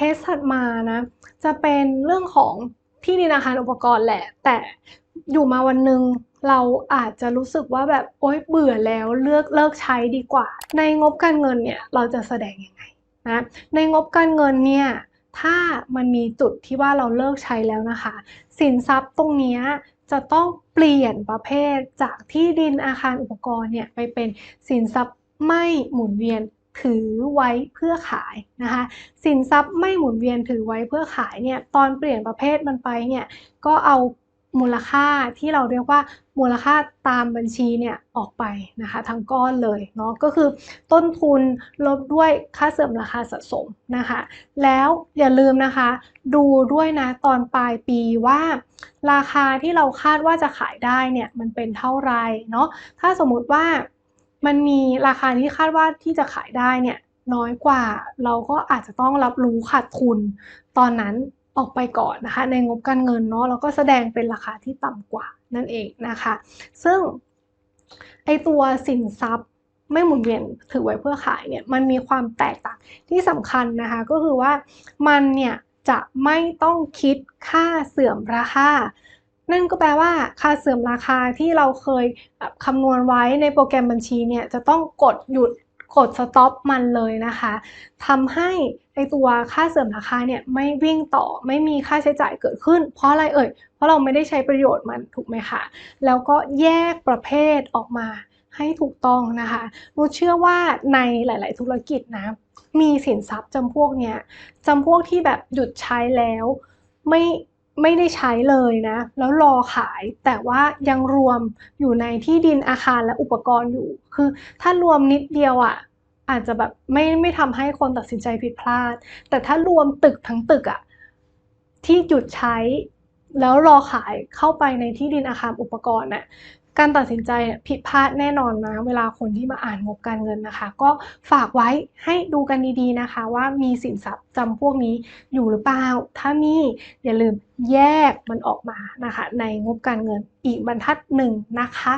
เคสถัดมานะ จะเป็นเรื่องของที่ดินอาคารอุปกรณ์แหละ แต่อยู่มาวันหนึ่งเราอาจจะรู้สึกว่าแบบโอ๊ยเบื่อแล้วเลือกเลิกใช้ดีกว่า ในงบการเงินเนี่ยเราจะแสดงยังไงนะในงบการเงินเนี่ยถ้ามันมีจุดที่ว่าเราเลิกใช้แล้วนะคะ สินทรัพย์ตรงนี้จะต้องเปลี่ยนประเภทจากที่ดินอาคารอุปกรณ์เนี่ยไปเป็นสินทรัพย์ไม่หมุนเวียน ถือไว้เพื่อขายนะคะสินทรัพย์ไม่หมุนเวียนถือไว้เพื่อขายเนี่ยตอนเปลี่ยนประเภทมันไปเนี่ยก็เอามูลค่าที่เราเรียกว่ามูลค่าตามบัญชีเนี่ยออกไปนะคะทั้งก้อนเลยเนาะก็คือต้นทุนลบด้วยค่าเสื่อมราคาสะสมนะคะแล้วอย่าลืมนะคะ ดูด้วยนะตอนปลายปีว่า ราคาที่เราคาดว่าจะขายได้เนี่ยมันเป็นเท่าไหร่เนาะถ้าสมมุติว่า มันมีราคาที่คาดว่าที่จะขายได้เนี่ยน้อยกว่าเราก็อาจจะต้องรับรู้ขาดทุนตอนนั้นออกไปก่อนนะคะในงบการเงินเนาะแล้วก็แสดงเป็นราคาที่ต่ำกว่านั่นเองนะคะ ซึ่งไอตัวสินทรัพย์ไม่หมุนเวียนถือไว้เพื่อขายเนี่ยมันมีความแตกต่างที่สำคัญนะคะก็คือว่ามันเนี่ยจะไม่ต้องคิดค่าเสื่อมราคา นั่นก็แปลว่าค่าเสื่อมราคาที่เราเคยคำนวณไว้ในโปรแกรมบัญชีเนี่ยจะต้องกดหยุดกดสต็อปมันเลยนะคะทำให้ไอตัวค่าเสื่อมราคาเนี่ยไม่วิ่งต่อไม่มีค่าใช้จ่ายเกิดขึ้น เพราะอะไรเอ่ย เพราะเราไม่ได้ใช้ประโยชน์มันถูกไหมคะ แล้วก็แยกประเภทออกมาให้ถูกต้องนะคะนูเชื่อว่าในหลาย ๆ ธุรกิจนะ มีสินทรัพย์จำพวกเนี้ยจำพวกที่แบบหยุดใช้แล้ว ไม่ ไม่ได้ใช้เลยนะ แล้วรอขายแต่ว่ายังรวมอยู่ในที่ดินอาคารและอุปกรณ์อยู่ คือถ้ารวมนิดเดียวอะ่ะอาจจะแบบไม่ไม่ทำให้คนตัดสินใจผิดพลาด แต่ถ้ารวมตึกทั้งตึกอะ่ะที่หยุดใช้แล้วรอขายเข้าไปในที่ดินอาคารอุปกรณ์น่ะ การตัดสินใจผิดพลาดแน่นอนนะ เวลาคนที่มาอ่านงบการเงินนะคะ ก็ฝากไว้ให้ดูกันดีๆนะคะ ว่ามีสินทรัพย์จำพวกนี้อยู่หรือเปล่า ถ้ามีอย่าลืมแยกมันออกมานะคะ ในงบการเงินอีกบรรทัดหนึ่งนะคะ